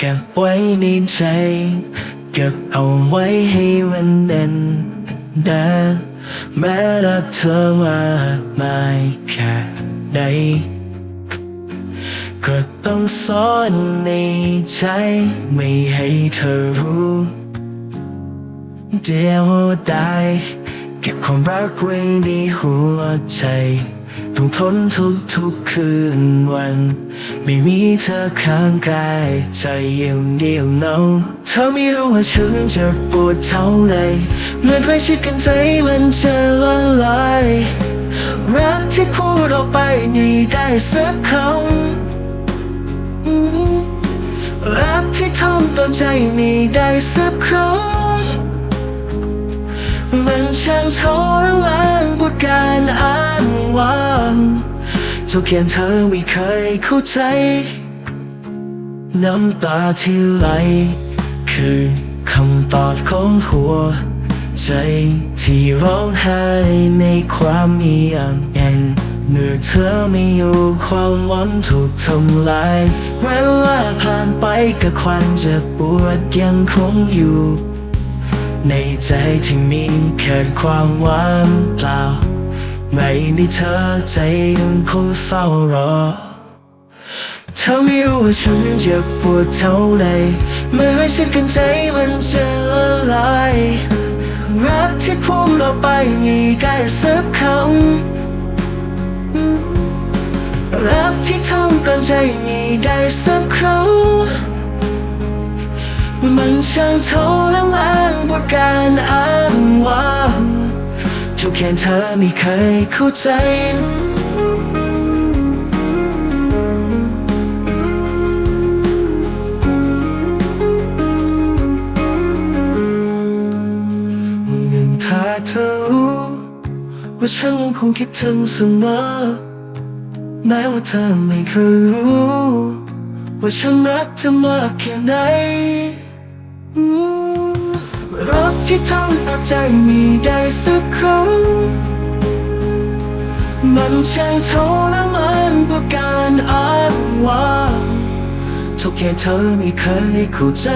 เก็บไว้ในใจ เก็บเอาไว้ให้มันแน่นน่แม้รักเธอมากมายแค่ใดก็ต้องซ่อนในใจไม่ให้เธอรู้เดียวได้เก็บความรักไว้ในหัวใจ ต้องทนทุกทุกคืนวัน ไม่มีเธอข้างกายใจเยี่ยวเดียวเนาเธอไม่รู้ว่าฉันจะปวดเท่าไหรเมื่อใกล้ชิดกันใจมันจะละลายรักที่พูดออกไปนี่ได้สักคำรักที่ทำตอนใจนี่ได้สักครั้งมันช่างทรมานกว่าการอ้างว้าง เจ้าเขียนเธอไม่เคยเข้าใจ น้ำตาที่ไหล คือคำตอบของหัว ใจที่ร้องไห้ในความเงียบเย็นเมื่อเธอไม่อยู่ความหวังถูกทำลายเวลาผ่านไปกับความเจ็บปวดยังคงอยู่ ในใจที่มีแค่ความหว่างเปล่า ไม่ได้เธอใจยังคงเฝ้ารอ เธอไม่รู้ว่าฉันเจ็บปวดเท่าไหรเมื่อให้ฉันกันใจมันจะละลายรักที่พูดออกไปมีแค่สักคำรักที่ทำกันใจมีได้สักครั้งมันช่างทรมานกว่าการอ้างว้าง ทุกอย่างเธอไม่เคยเข้าใจหนึ่งถ้าเธอรู้ว่าฉันยังคงคิดถึงเสมอ แม้ว่าเธอไม่เคยรู้ ว่าฉันรักเธอมากแค่ไหน ที่ทำเอาใจมีได้สักครั้ง มันใช่างทรมานกว่าการอ้างว้างทุกอย่างเธอไม่เคยเข้าใจ